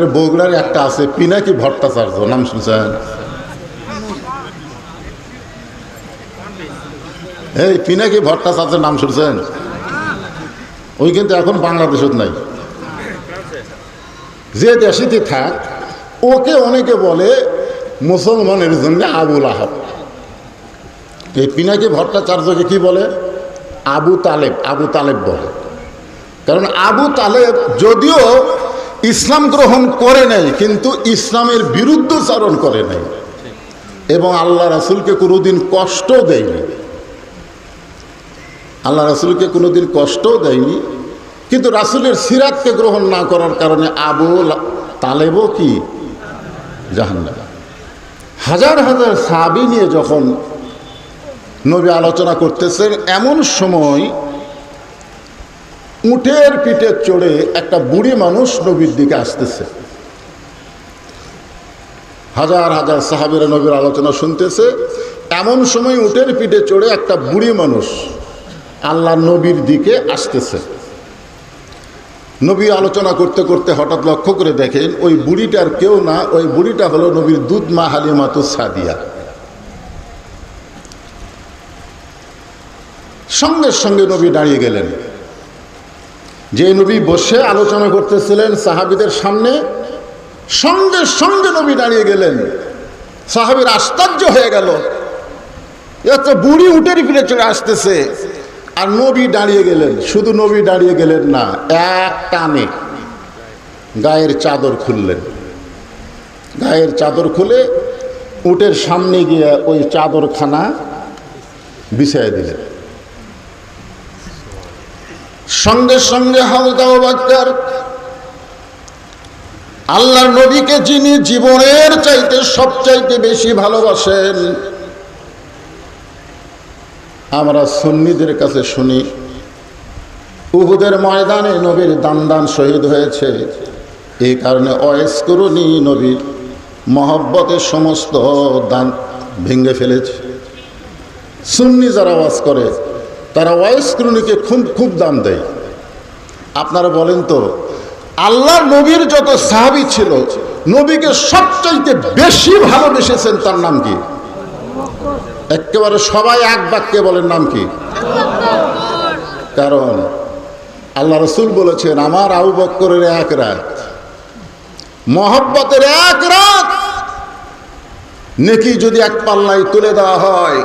বগুড়ার একটা আছে, পিনাকি ভট্টাচার্য, নাম শুনছেন? এই পিনাকি ভট্টাচার্যের নাম শুনছেন? ওই কিন্তু এখন বাংলাদেশত নাই। যে দেশেতে থাক, ওকে অনেকে বলে মুসলমানের জন্য আবুল আহাব। এই পিনাকি ভট্টাচার্যকে কি বলে? আবু তালেব আবু তালেব বলে। কারণ আবু তালেব যদিও ইসলাম গ্রহণ করে নাই, কিন্তু ইসলামের বিরুদ্ধচারণ করে নাই। এবং আল্লাহ রাসুলকে কোনোদিন কষ্ট দেয়নি। আল্লাহ রাসুলকে কোনোদিন কষ্টও দেয়নি। কিন্তু রাসুলের সিরাতকে গ্রহণ না করার কারণে আবু তালেবও কি? জাহান্নাম। হাজার হাজার সাবি নিয়ে যখন নবী আলোচনা করতেছেন, এমন সময় উটের পিঠে চড়ে একটা বুড়ি মানুষ নবীর দিকে আসতেছে। হাজার হাজার সাহাবের নবীর আলোচনা শুনতেছে। এমন সময় উটের পিঠে চড়ে একটা বুড়ি মানুষ আল্লাহ নবীর দিকে আসতেছে। নবী আলোচনা করতে করতে হঠাৎ লক্ষ্য করে দেখেন ওই বুড়িটার কেউ না, ওই বুড়িটা হলো নবীর দুধ মা হালিমাতু সাদিয়া। সঙ্গে সঙ্গে নবী দাঁড়িয়ে গেলেন। যে নবী বসে আলোচনা করতেছিলেন সাহাবিদের সামনে, সঙ্গে সঙ্গে নবী দাঁড়িয়ে গেলেন। সাহাবির আশ্চর্য হয়ে গেল। এত বুড়ি উটের ফিরে চলে আসতেছে। আর নবী দাঁড়িয়ে গেলেন। শুধু নবী দাঁড়িয়ে গেলেন না, এক টানে গায়ের চাদর খুললেন। গায়ের চাদর খুলে উটের সামনে গিয়ে ওই চাদরখানা বিছাই দিলেন। সঙ্গে সঙ্গে হালদাও বাক্তার আল্লাহর নবীকে যিনি জীবনের চাইতে সবচাইতে বেশি ভালোবাসেন, আমরা সুন্নিদের কাছে শুনি, উহুদের ময়দানে নবীর দান দান শহীদ হয়েছে। এই কারণে অয়েস করুনি নবীর মহব্বতের সমস্ত দান ভেঙে ফেলেছে। সুন্নি যারা ওয়াজ করে তারা ওয়াইস করুনিকে খুব খুব দাম দেয়। আপনারা বলেন তো আল্লাহ নবীর যত সাহাবি ছিল, নবীকে সবচাইতে বেশি ভালোবেসেছেন তার নাম কি? একেবারে সবাই এক বাক্যে বলেন নাম কি? কারণ আল্লাহ রসুল বলেছেন, আমার আবু বক্করের এক রাত, মহব্বতের এক রাত, নেকি যদি এক পাল্লায় তুলে দেওয়া হয়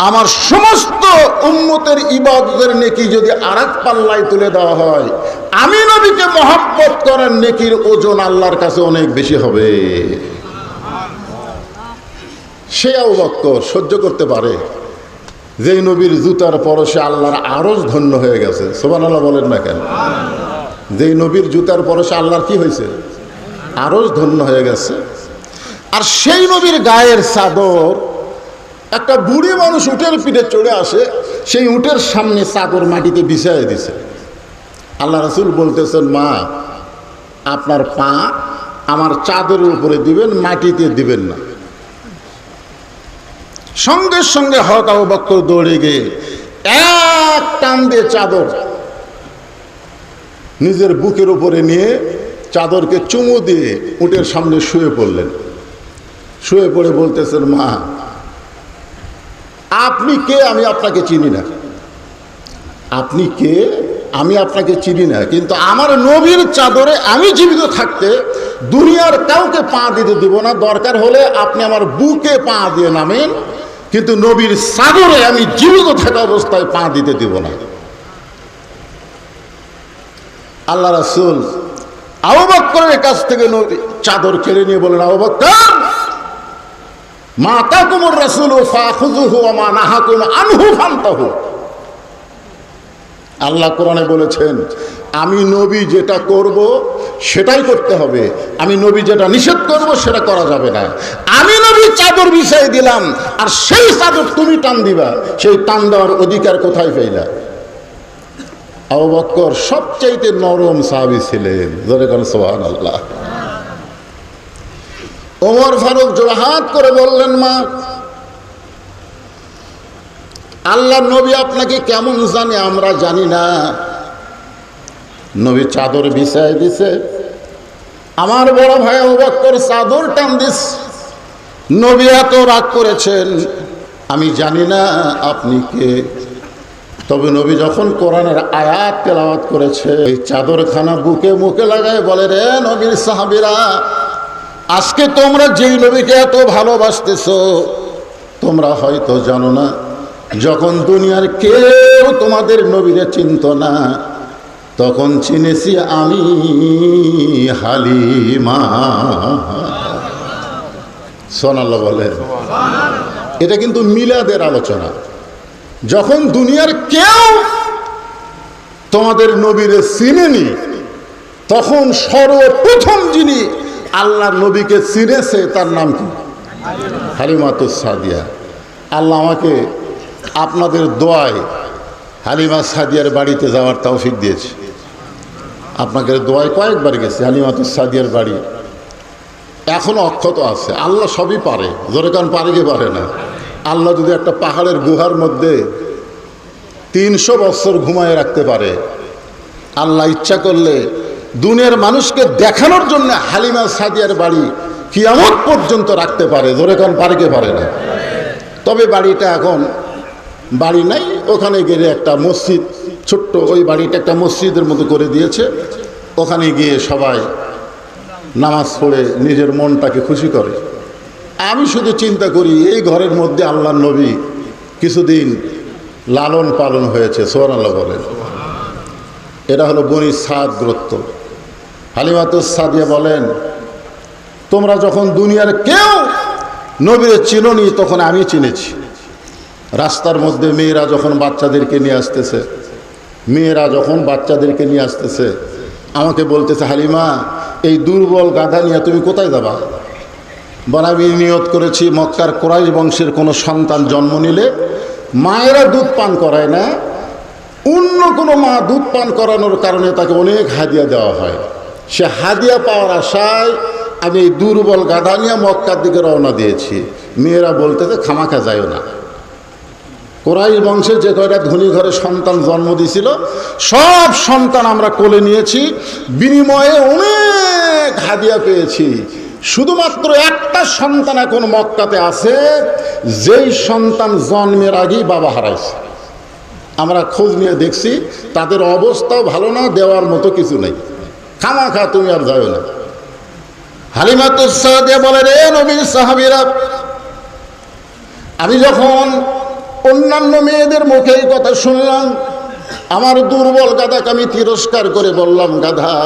আমার সমস্ত উম্মতের ইবাদতের নেকি যদি আর এক পাল্লায় তুলে দেওয়া হয়, আমি নবীকে মহব্বত করার নেকির ওজন আল্লাহর কাছে অনেক বেশি হবে। সে বক্কর সহ্য করতে পারে। যেই নবীর জুতার পরশে আল্লাহর আরজ ধন্য হয়ে গেছে। সোবান আল্লাহ বলেন না কেন? যেই নবীর জুতার পরশে আল্লাহর কি হয়েছে? আরজ ধন্য হয়ে গেছে। আর সেই নবীর গায়ের চাদর একটা বুড়ি মানুষ উটের পিঠে চড়ে আসে, সেই উটের সামনে চাদর মাটিতে বিছাই দিছে। আল্লাহ রসুল বলতেছেন, মা, আপনার পা আমার চাদরের উপরে দিবেন, মাটিতে দিবেন না। সঙ্গে সঙ্গে আবু বক্কর দৌড়ে গিয়ে এক টান দিয়ে চাদর নিজের বুকের উপরে নিয়ে চাদরকে চুমু দিয়ে উটের সামনে শুয়ে পড়লেন। শুয়ে পড়ে বলতেছেন, মা আপনি কে, আমি আপনাকে চিনি না। আপনি কে, আমি আপনাকে চিনি না। কিন্তু আমার নবীর চাদরে আমি জীবিত থাকতে দুনিয়ার কাউকে পা দিতে দিব না। দরকার হলে আপনি আমার বুকে পা দিয়ে নামেন। কিন্তু নবীর চাদরে আমি জীবিত থাকা অবস্থায় পা দিতে দিব না। আল্লাহ রাসুল আবুবক্করের কাছ থেকে চাদর কেড়ে নিয়ে বলেন আবুবক্কর আল্লাহ কোরআনে বলেছেন, আমি নবী যেটা করব সেটাই করতে হবে। আমি নবী যেটা নিষেধ করব সেটা করা যাবে না। আমি নবী চাদর বিছাই দিলাম, আর সেই চাদর তুমি টান দিবা। সেই টান দেওয়ার অধিকার কোথায় পেইলা? আবু সবচাইতে নরম সাহাবি ছিলেন। কোন সোহান আল্লাহ ওমর ফারুক জোহাত করে বললেন, মা আল্লাহ নবী আপনাকে কেমন জানে আমরা জানি না। নবী চাদর বিছায় দিছে, আমার বড় ভাই অবাক্কর চাদর টান দিস নবী এত রাগ করেছেন, আমি জানি না আপনি কে। তবে নবী যখন কোরআনের আয়াত তেলাওয়াত করেছে, এই চাদরখানা বুকে মুখে লাগায় বলে, রে নবীর সাহাবিরা আজকে তোমরা যেই নবীকে এত ভালোবাসতেছ, তোমরা হয়তো জানো না, যখন দুনিয়ার কেউ তোমাদের নবীরে চিনত না, তখন চিনেছি আমি হালিমা। সোনাল্লাহ বলেন। এটা কিন্তু মিলাদের আলোচনা। যখন দুনিয়ার কেউ তোমাদের নবীরে চিনেনি, তখন সর্বপ্রথম যিনি আল্লাহ নবীকে চিনেছে, তার নাম কি? হালিমাতুস সাদিয়া। আল্লাহ আমাকে আপনাদের দোয়ায় হালিমা সাদিয়ার বাড়িতে যাওয়ার তৌফিক দিয়েছে। আপনাকে দোয়ায় কয়েকবার গেছে, হালিমাতুস সাদিয়ার বাড়ি। এখনও অক্ষত আছে। আল্লাহ সবই পারে। জোরে পারে কি পারে না? আল্লাহ যদি একটা পাহাড়ের গুহার মধ্যে তিনশো বছর ঘুমায় রাখতে পারে, আল্লাহ ইচ্ছা করলে দুনিয়ার মানুষকে দেখানোর জন্য হালিমা সাদিয়ার বাড়ি কিয়ামত পর্যন্ত রাখতে পারে, ধরে কান পারে পারে না। তবে বাড়িটা এখন বাড়ি নাই, ওখানে গেলে একটা মসজিদ, ছোট্ট ওই বাড়িটা একটা মসজিদের মতো করে দিয়েছে। ওখানে গিয়ে সবাই নামাজ পড়ে নিজের মনটাকে খুশি করে। আমি শুধু চিন্তা করি, এই ঘরের মধ্যে আল্লাহ নবী কিছুদিন লালন পালন হয়েছে সোহান আল্লাহ বলেন। এটা হলো বনি সাদ গ্রত্ব হালিমাতুস সাদিয়া বলেন, তোমরা যখন দুনিয়ার কেউ নবীরে চিননি, তখন আমি চিনেছি। রাস্তার মধ্যে মেয়েরা যখন বাচ্চাদেরকে নিয়ে আসতেছে, মেয়েরা যখন বাচ্চাদেরকে নিয়ে আসতেছে, আমাকে বলতেছে, হালিমা, এই দুর্বল গাধা নিয়ে তুমি কোথায় যাবা? আমি নিয়ত করেছি মক্কার কোরাইশ বংশের কোনো সন্তান জন্ম নিলে মায়েরা দুধ পান করায় না, অন্য কোনো মা দুধ পান করানোর কারণে তাকে অনেক হাদিয়া দেওয়া হয়। সে হাদিয়া পাওয়ার আশায় আমি এই দুর্বল গাধা নিয়ে মক্কার দিকে রওনা দিয়েছি। মেয়েরা বলতে বলতেছে, খামাখা যায় না। কোরাইশ বংশের যে কয়টা ধনী ঘরে সন্তান জন্ম দিয়েছিল, সব সন্তান আমরা কোলে নিয়েছি। বিনিময়ে অনেক হাদিয়া পেয়েছি। শুধুমাত্র একটা সন্তান এখন মক্কাতে আছে, যেই সন্তান জন্মের আগেই বাবা হারাইছে। আমরা খোঁজ নিয়ে দেখছি, তাদের অবস্থাও ভালো না, দেওয়ার মতো কিছু নেই। খামা খা, তুমি আর যাও না। হালিমাতুসাদিয়া বলে, রে নবীর সাহাবিরা, আমি যখন অন্যান্য মেয়েদের মুখে এই কথা শুনলাম, আমার দুর্বল গাধাকে আমি তিরস্কার করে বললাম, গাধা,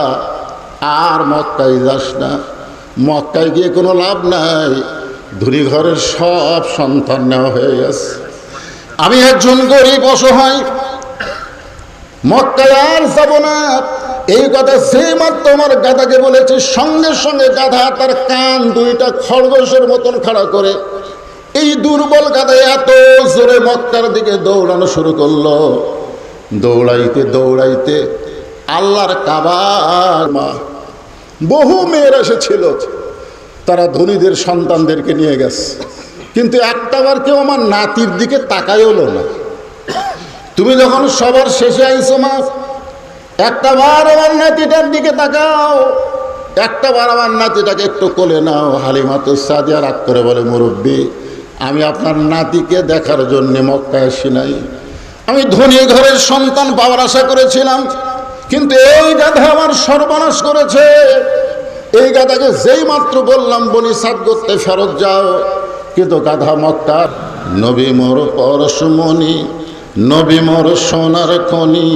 আর মক্কায় যাস না। মক্কায় গিয়ে কোনো লাভ নাই। ধুরি ঘরের সব সন্তান নেওয়া হয়ে গেছে। আমি একজন গরিব অসহায়। মক্কায় আর যাব না। এই কথা সেই মাত্র আমার গাধাকে বলেছে, সঙ্গে সঙ্গে গাধা তার কান দুইটা খরগোশের মতন খাড়া করে। এই দুর্বল গাধা এত জোরে মক্কার দিকে দৌড়ানো শুরু করল। দৌড়াইতে দৌড়াইতে আল্লাহর কাবার মা, বহু মেয়েরা এসেছিল। তারা ধনীদের সন্তানদেরকে নিয়ে গেছে। কিন্তু একটাবার কেউ আমার নাতির দিকে তাকাই হলো না। তুমি যখন সবার শেষে আইসো মা একটা বার আমার নাতিটার দিকে তাকাও। একটা বার আমার নাতিটাকে একটু কোলে নাও। হালিমা তো সাদিয়া রাগ করে বলে, মুরব্বী, আমি আপনার নাতিকে দেখার জন্যে মক্কায় আসি নাই। আমি ধনী ঘরের সন্তান পাওয়ার আশা করেছিলাম, কিন্তু এই গাধা আমার সর্বনাশ করেছে। এই গাধাকে যেই মাত্র বললাম, বনি সাদ করতে ফেরত যাও। কিন্তু গাধা মক্কা নবী মোর পরশমণি, নবী মোর সোনার খনি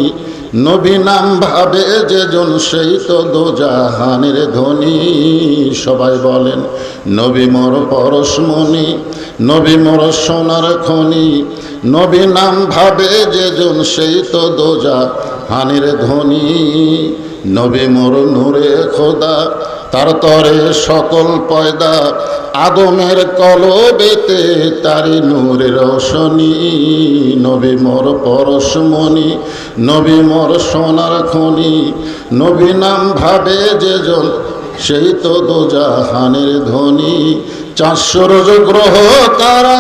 নবী নাম ভাবে যে জন সেই তো দোজাহানের ধনী। সবাই বলেন, নবী মোর পরশমণি নবী মোর সোনার খনি। নবী নাম ভাবে যে জন সেই তো দোজা হানির ধনী। নবী মোর নূরে খোদা তার তরে সকল পয়দা আদমের কলবেতে তারি নূরের রোশনী। নবী মোর পরশমণি, নবী মোর সোনার খনি। নবী নাম ভাবে যে জন, সেই তো দোজাহানের ধ্বনি রোজ গ্রহ তারা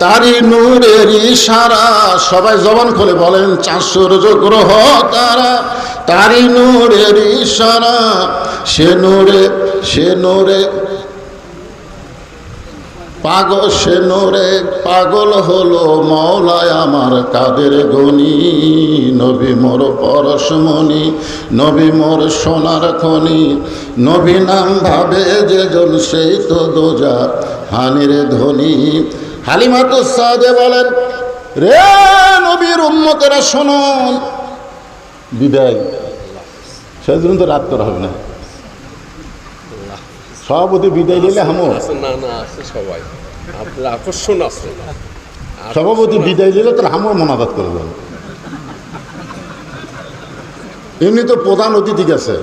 তারি নূরের ইশারা। সবাই জবান খুলে বলেন রোজ গ্রহ তারা তারি নূরের ইশারা, সে নূরে সে নূরে। পাগল, সে নূরে, পাগল হলো মৌলায় আমার কাদের গনি। নবী মোর পরশমণি, নবী মোর সোনার খনি। নবী নাম ভাবে যে জন সেই তো দোজা, হানির ধ্বনি হালিমা তো সাদে বলেন, রে নবীর উন্মতেরা শুনুন বিদায়। সেদিন তো রাত করা হবে না। সভাপতি বিদায় নিলে হামো। না না আছে সবাই। আপনার আকর্ষণ আছে। সভাপতি বিদায় দিলে তাহলে হামও মনাজাত করে দেন এমনি তো প্রধান অতিথি গেছে।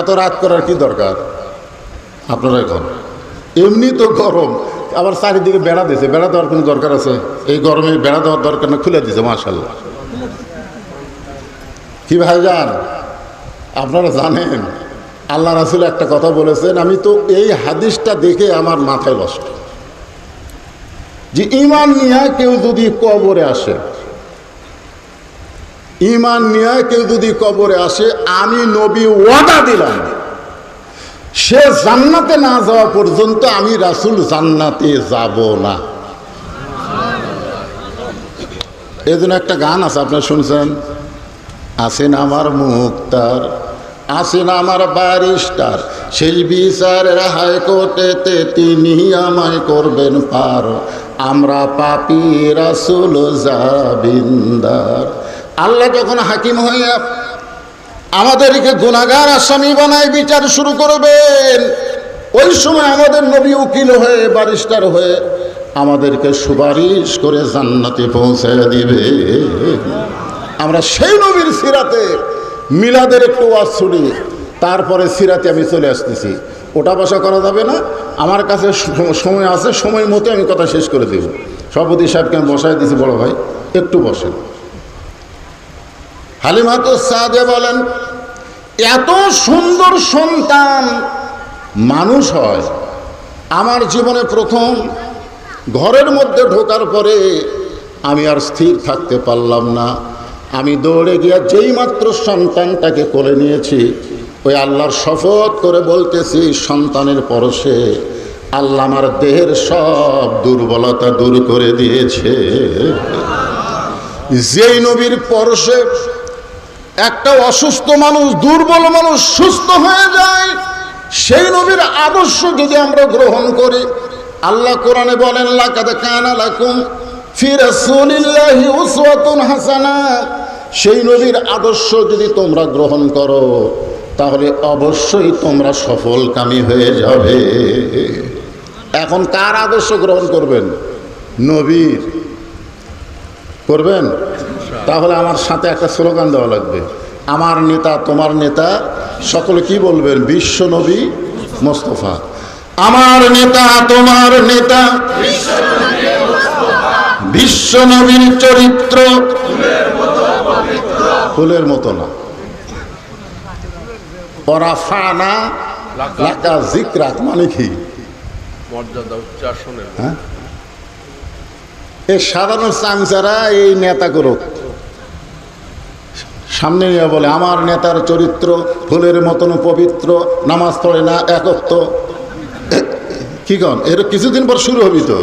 এত রাত করার কি দরকার? আপনারা এখন। এমনি তো গরম। আবার চারিদিকে বেড়া দিয়েছে। বেড়া দেওয়ার কোনো দরকার আছে? এই গরমে বেড়া দেওয়ার দরকার না খুলে দিয়েছে মাশাল্লাহ। কি ভাইজান? আপনারা জানেন, আল্লাহ রাসুল একটা কথা বলেছেন, আমি তো এই হাদিসটা দেখে আমার মাথায় নষ্ট যে ইমান নিয়ে কেউ যদি কবরে আসে ইমান নিয়ে কেউ যদি কবরে আসে, আমি নবী ওয়াদা দিলাম, সে জান্নাতে না যাওয়া পর্যন্ত আমি রাসুল জান্নাতে যাব না। এই একটা গান আছে, আপনারা শুনছেন? আসেন আমার মুক্তার, আসেন আমার ব্যারিস্টার। সেই বিচারের হাইকোর্টেতে তিনি আমায় করবেন পার। আমরা পাপি রাসুল জাবিন্দার। আল্লাহ যখন হাকিম হইয়া আমাদেরকে গুণাগার আসামি বানায় বিচার শুরু করবেন, ওই সময় আমাদের নবী উকিল হয়ে, ব্যারিস্টার হয়ে আমাদেরকে সুপারিশ করে জান্নাতে পৌঁছে দিবে আমরা সেই নবীর সিরাতে মিলাদের একটু ওয়াজ শুনি, তারপরে সিরাতে আমি চলে আসতেছি। ওটা বসা করা যাবে না, আমার কাছে সময় আছে, সময় মতো আমি কথা শেষ করে দেব। সভাপতি সাহেবকে আমি বসায় দিয়েছি বড় ভাই, একটু বসেন। হালিমাত সাদে বলেন, এত সুন্দর সন্তান মানুষ হয়। আমার জীবনে প্রথম ঘরের মধ্যে ঢোকার পরে আমি আর স্থির থাকতে পারলাম না। আমি দৌড়ে গিয়া যেই মাত্র সন্তানটাকে কোলে নিয়েছি, ওই আল্লাহর শপথ করে বলতেছি, সন্তানের পরশে আল্লাহ আমার দেহের সব দুর্বলতা দূর করে দিয়েছে। যেই নবীর পরশে একটা অসুস্থ মানুষ, দুর্বল মানুষ সুস্থ হয়ে যায়, সেই নবীর আদর্শ যদি আমরা গ্রহণ করি, আল্লাহ কোরআনে বলেন, লাকাদ কানা লাকুম ফি রাসূলিল্লাহি উসওয়াতুন হাসানা সেই নবীর আদর্শ যদি তোমরা গ্রহণ করো, তাহলে অবশ্যই তোমরা সফলকামী হয়ে যাবে। এখন কার আদর্শ গ্রহণ করবেন? নবীর। করবেন? তাহলে আমার সাথে একটা স্লোগান দেওয়া লাগবে। আমার নেতা, তোমার নেতা, সকলে কি বলবেন? বিশ্ব নবী মোস্তফা। আমার নেতা, তোমার নেতা, বিশ্ব নবীর চরিত্র ফুলের মতো না। পরাফানা লাকা জিক্রাত মানে কি? মর্যাদা উচ্চাসনের হ্যাঁ? এই সাধারণ চামচারা এই নেতা করুক। সামনে নিয়ে বলে আমার নেতার চরিত্র ফুলের মতন পবিত্র নামাজ পড়ে না একত্ব। কি কন? এর কিছুদিন পর শুরু হবি তো।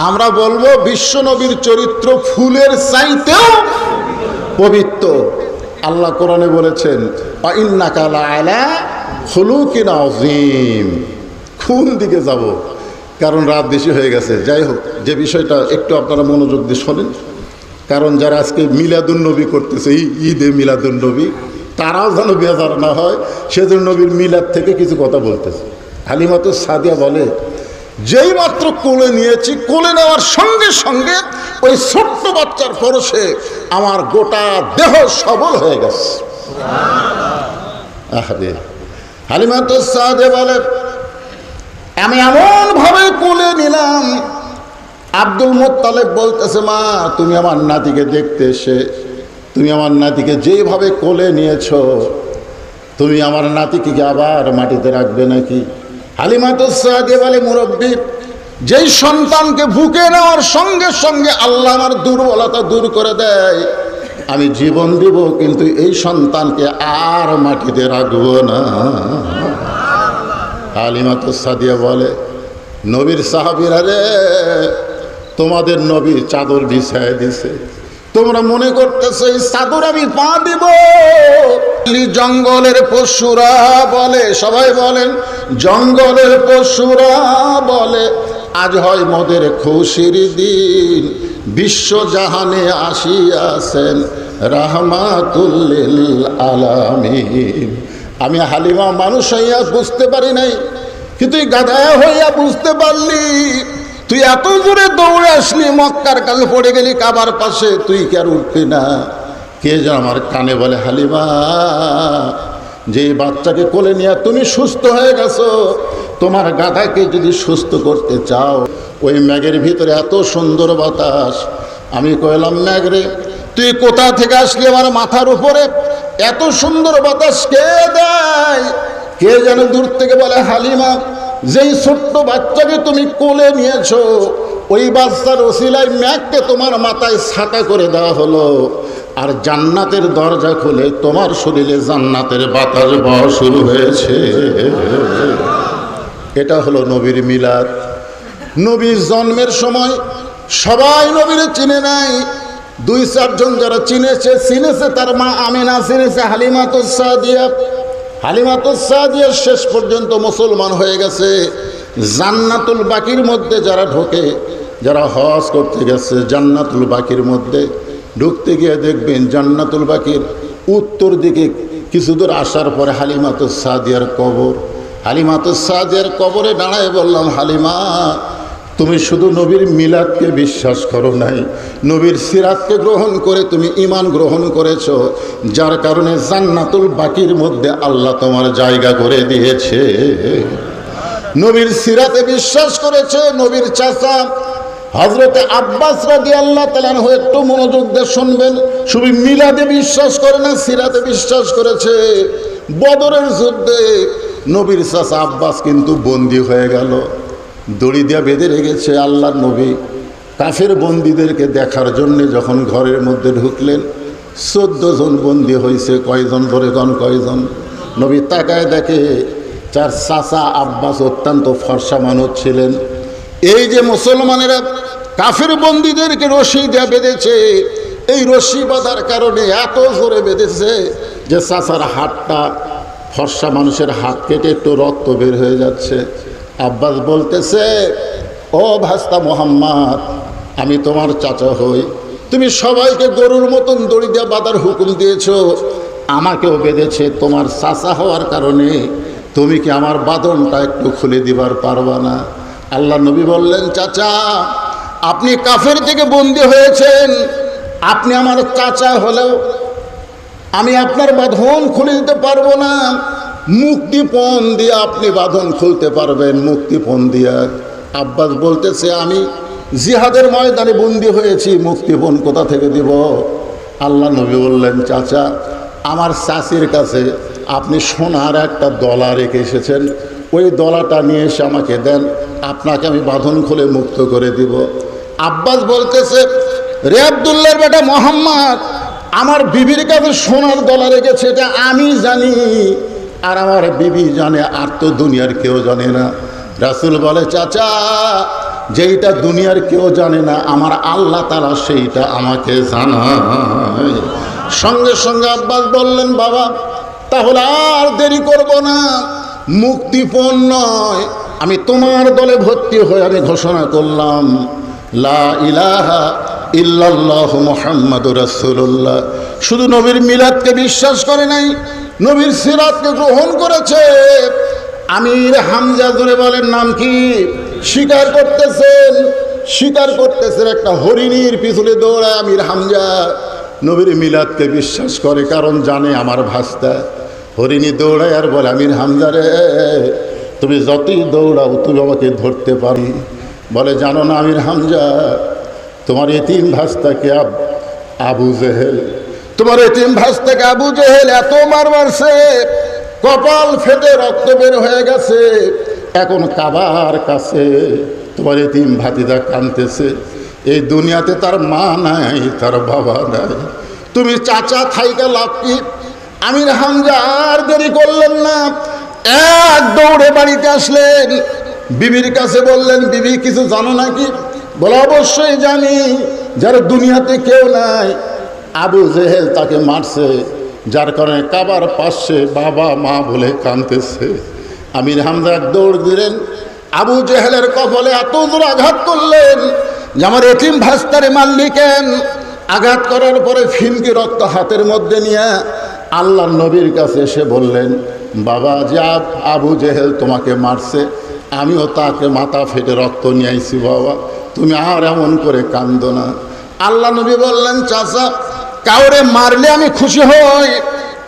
আমরা বলব বিশ্ব নবীর চরিত্র ফুলের চাইতেও পবিত্র। আল্লাহ কোরআনে বলেছেন কোন দিকে যাব, কারণ রাত বেশি হয়ে গেছে। যাই হোক, যে বিষয়টা একটু আপনারা মনোযোগ দিয়ে শোনেন। কারণ যারা আজকে মিলাদুন নবী করতেছে ঈদে মিলাদুন নবী, তারাও যেন বেজার না হয়, সেজন্য নবীর মিলাদ থেকে কিছু কথা বলতেছে। হালিমাতু সাদিয়া বলে যেই মাত্র কোলে নিয়েছি, কোলে নেওয়ার সঙ্গে সঙ্গে ওই ছোট্ট বাচ্চার পরশে আমার গোটা দেহ সবল হয়ে গেছে। আহারে হালিমাতু সাদিয়া বলে, আমি এমন ভাবে কোলে নিলাম। আব্দুল মোত্তালেব বলতেছে, মা, তুমি আমার নাতিকে দেখতে এসে, তুমি আমার নাতিকে যেভাবে কোলে নিয়েছো, তুমি আমার নাতিকে আবার মাটিতে রাখবে নাকি? হালিমাতো সাহায্যে বলে মুরব্বী, যেই সন্তানকে বুকে নেওয়ার সঙ্গে সঙ্গে আল্লাহ আমার দুর্বলতা দূর করে দেয়, আমি জীবন দিব কিন্তু এই সন্তানকে আর মাটিতে রাখব না। হালিমা তো সাদিয়া বলে, নবীর সাহাবিরা রে, তোমাদের নবী চাদর বিছায় দিছে। তোমরা মনে করতেছো, এই চাদর আমি পা দিব? জঙ্গলের পশুরা বলে, সবাই বলেন, জঙ্গলের পশুরা বলে, আজ হয় মদের খুশির দিন। বিশ্ব জাহানে আসিয়াছেন রাহমাতুল্লিল আলামিন। আমি হালিমা মানুষ হইয়া বুঝতে পারি নাই, কিন্তু গাধা হইয়া বুঝতে পারলি তুই এত জোরে দৌড়ে আসলি, মক্কার কাছে পড়ে গেলি কাবার পাশে, তুই কি আর উঠবি না? কে যেন আমার কানে বলে, হালিমা যে বাচ্চাকে কোলে নিয়ে তুমি সুস্থ হয়ে গেছো, তোমার গাধাকে যদি সুস্থ করতে চাও, ওই ম্যাগের ভিতরে এত সুন্দর বাতাস। আমি কইলাম ম্যাগরে তুই কোথা থেকে আসলি আমার মাথার উপরে? এত সুন্দর বাতাস কে দেয়? কে যেন দূর থেকে বলে, হালিমা যেই ছোট্ট বাচ্চাকে তুমি কোলে নিয়েছো, ওই বাচ্চার ওসিলায় ম্যাগকে তোমার মাথায় ছাতা করে দেওয়া হলো। আর জান্নাতের দরজা খুলে তোমার শরীরে জান্নাতের বাতাস বওয়া শুরু হয়েছে। এটা হলো নবীর মিলাদ। নবীর জন্মের সময় সবাই নবীর চিনে নাই। দুই চারজন যারা চিনেছে চিনেছে তার মা আমেনা, চিনেছে হালিমা তো সাদিয়া। হালিমাত সাদিয়া শেষ পর্যন্ত মুসলমান হয়ে গেছে। জান্নাতুল বাকির মধ্যে যারা ঢোকে, যারা হজ করতে গেছে, জান্নাতুল বাকির মধ্যে ঢুকতে গিয়ে দেখবেন জান্নাতুল বাকির উত্তর দিকে কিছু দূর আসার পরে হালিমাতুস সাদিয়ার কবর। হালিমাতুস সাদিয়ার কবরে দাঁড়ায় বললাম, হালিমা তুমি শুধু নবীর মিলাদকে বিশ্বাস করো নাই। নবীর সিরাতকে গ্রহণ করে তুমি ইমান গ্রহণ করেছ। যার কারণে জান্নাতুল বাকির মধ্যে আল্লাহ তোমার জায়গা করে দিয়েছে। নবীর সিরাতে বিশ্বাস করেছে, নবীর চাচা হজরতে আব্বাস রাদি আল্লাহ তালান হয়ে একটু মনোযোগ দিয়ে শুনবেন। শুধু মিলাদে বিশ্বাস করে না, সিরাতে বিশ্বাস করেছে। বদরের যুদ্ধে নবীর চাচা আব্বাস কিন্তু বন্দী হয়ে গেল। দড়ি দিয়া বেঁধে রেখেছে আল্লাহর নবী। কাফের বন্দীদেরকে দেখার জন্য যখন ঘরের মধ্যে ঢুকলেন চোদ্দ জন বন্দী হয়েছে কয়জন ধরে গণ কয়জন? নবী তাকায় দেখে চার চাচা আব্বাস অত্যন্ত ফর্সা মানুষ ছিলেন। এই যে মুসলমানেরা কাফের বন্দীদেরকে রশি দেয়া বেঁধেছে, এই রশি বাঁধার কারণে এত জোরে বেঁধেছে যে চাচার হাতটা ফর্সা মানুষের হাত কেটে একটু রক্ত বের হয়ে যাচ্ছে। আব্বাস বলতেছে, ও ভাস্তা মোহাম্মদ, আমি তোমার চাচা হই। তুমি সবাইকে গরুর মতন দড়ি দিয়ে বাঁধার হুকুম দিয়েছ। আমাকেও বেঁধেছে তোমার চাচা হওয়ার কারণে। তুমি কি আমার বাঁধনটা একটু খুলে দিবার পারবা না? আল্লাহ নবী বললেন, চাচা, আপনি কাফের থেকে বন্দি হয়েছেন। আপনি আমার চাচা হলেও আমি আপনার বাঁধন খুলে দিতে পারব না। মুক্তিপণ দিয়ে আপনি বাঁধন খুলতে পারবেন, মুক্তিপণ দিয়ে। আব্বাস বলতেছে, আমি জিহাদের ময়দানে বন্দি হয়েছি, মুক্তিপণ কোথা থেকে দিব? আল্লাহ নবী বললেন, চাচা, আমার চাষির কাছে আপনি সোনার একটা দলা রেখে এসেছেন। ওই দলাটা নিয়ে এসে আমাকে দেন, আপনাকে আমি বাঁধন খুলে মুক্ত করে দিব। আব্বাস বলতেছে, রে আবদুল্লার বেটা মোহাম্মদ, আমার বিবির কাছে সোনার দলা রেখেছে, এটা আমি জানি। আর আমার বিবি জানে, আর তো দুনিয়ার কেউ জানে না। রাসুল বলে, চাচা, যেইটা দুনিয়ার কেউ জানে না, আমার আল্লাহ তারা সেইটা আমাকে জানায়। সঙ্গে সঙ্গে আব্বাস বললেন, বাবা, তাহলে আর দেরি করব না, মুক্তিপণ নয়। আমি তোমার দলে ভর্তি হয়ে আমি ঘোষণা করলাম, লা ইলাহা ইল্লাল্লাহ মোহাম্মদ রাসূলুল্লাহ। শুধু নবীর মিলাদকে বিশ্বাস করে নাই, নবীর সিরাতকে গ্রহণ করেছে। আমির হামজা জুড়ে বলেন, নাম কি? স্বীকার করতেছেন স্বীকার করতেছেন একটা হরিণীর পিছনে দৌড়ায় আমির হামজা। নবীর মিলাদকে বিশ্বাস করে, কারণ জানে আমার ভাস্তা। হরিণী দৌড়ায় আর বলে, আমির হামজারে তুমি যতই দৌড়াও, তুমি আমাকে ধরতে পারি। বলে, জানো না আমির হামজা, তোমার এতিম ভাস্তাকে আবু জেহেল তোমার এতিম ভাস্তাকে আবু জেহেল এত মার মারছে, কপাল ফেটে রক্ত বের হয়ে গেছে। এখন কাবার কাছে তোমার এতিম ভাতিদা কানতেছে এই দুনিয়াতে তার মা নাই, তার বাবা নাই। তুমি চাচা থাইকা লাভ আমির হামজা আর দেরি করলেন না। এক দৌড়ে বাড়িতে আসলেন। বিবির কাছে বললেন, বিবি, কিছু জানো নাকি? বলে, অবশ্যই জানি। যারা দুনিয়াতে কেউ নাই আবু জেহেল তাকে মারছে, যার কারণে কাবার পাশে বাবা, মা বলে কাঁদতেছে। আমির হামজা দৌড় দিলেন, আবু জেহেলের কপালে এত দূর আঘাত করলেন যে আমার এটিম ভাস্তারে মাল্লিকেন আঘাত করার পরে ফিনকি রক্ত হাতের মধ্যে নিয়ে আল্লাহ নবীর কাছে এসে বললেন, বাবা, যে আবু জেহেল তোমাকে মারছে, আমিও তাকে মাথা ফেটে রক্ত নিয়ে আইছি, বাবা। তুমি আর এমন করে কান্দো না। আল্লাহ নবী বললেন, চাচা কাউরে মারলে আমি খুশি হই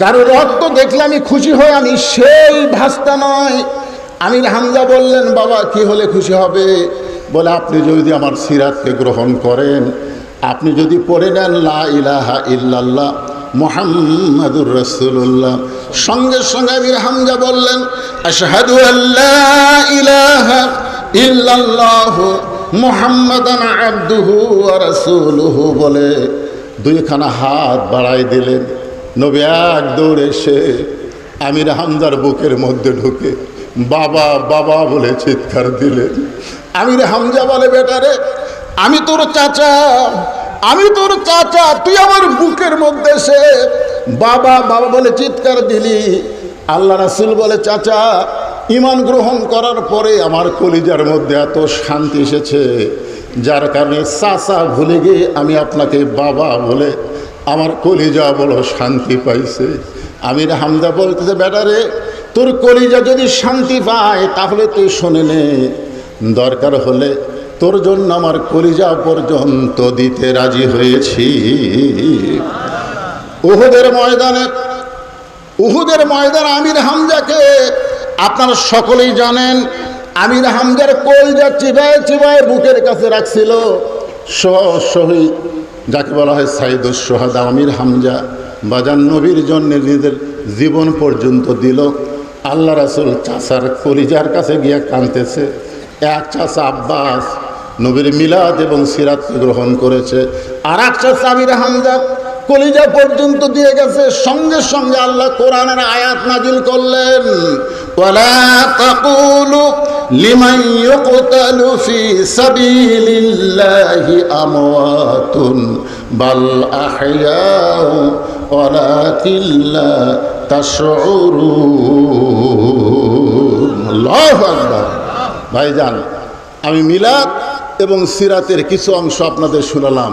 কারও রক্ত দেখলে আমি খুশি হই, আমি সেই ভাস্তা নয় আমির হামজা বললেন, বাবা, কি হলে খুশি হবে? বলে, আপনি যদি আমার সিরাতকে গ্রহণ করেন, আপনি যদি পড়ে নেন, লা ইলাহা ইল্লাল্লাহ, মোহাম্মদুর রসুল্লাহ সঙ্গে সঙ্গে আমির হামজা বললেন, আশহাদু আল্লাহ ইলাহা ইল্লাল্লাহ মোহাম্মদান আব্দুহু রাসূলুহু, বলে। দুইখানা হাত বাড়াই দিলেন। নবী এক দৌড়ে এসে আমির হামদার বুকের মধ্যে ঢুকে বাবা বাবা বলে চিৎকার দিলেন। আমির হামজা বলে বেটারে আমি তোর চাচা, আমি তোর চাচা, তুই আমার বুকের মধ্যে এসে বাবা বাবা বলে চিৎকার দিলি। আল্লাহ রাসুল বলে, চাচা ইমান গ্রহণ করার পরে আমার কলিজার মধ্যে এত শান্তি এসেছে। যার কারণে চাচা ভুলে গিয়ে আমি আপনাকে বাবা বলে আমার কলিজা বলো শান্তি পাইছে। আমির হামদা বলতেছে বেটারে তোর কলিজা যদি শান্তি পায়, তাহলে তুই শোনে নে। দরকার হলে তোর জন্য আমার কলিজা পর্যন্ত দিতে রাজি হয়েছি। উহুদের ময়দানে, উহুদের ময়দান আমির হামজাকে আপনারা সকলেই জানেন আমির হামজার কলজা চিবায় চিবায় বুকের কাছে রাখছিল। শহীদ, যাকে বলা হয় সাইদুস সোহাদা আমির হামজা, বাজান নবীর জন্য নিজের জীবন পর্যন্ত দিল। আল্লাহ রাসুল চাষার কলিজার কাছে গিয়ে কাঁদতেছে। এক চাষা আব্বাস, নবীর মিলাদ এবং সিরাতকে গ্রহণ করেছে। আর এক চাষা আমির হামজা, কলিজা পর্যন্ত দিয়ে গেছে। সঙ্গে সঙ্গে আল্লাহ কোরআনের আয়াত নাজিল করলেন। লিমান ইউকতালু ফি সাবিলিল্লাহি আমওয়াতুন, বাল আহইয়াউ ওয়ালাকিন লা তাশউরুন ভাইজান, আমি মিলাদ এবং সিরাতের কিছু অংশ আপনাদের শোনালাম।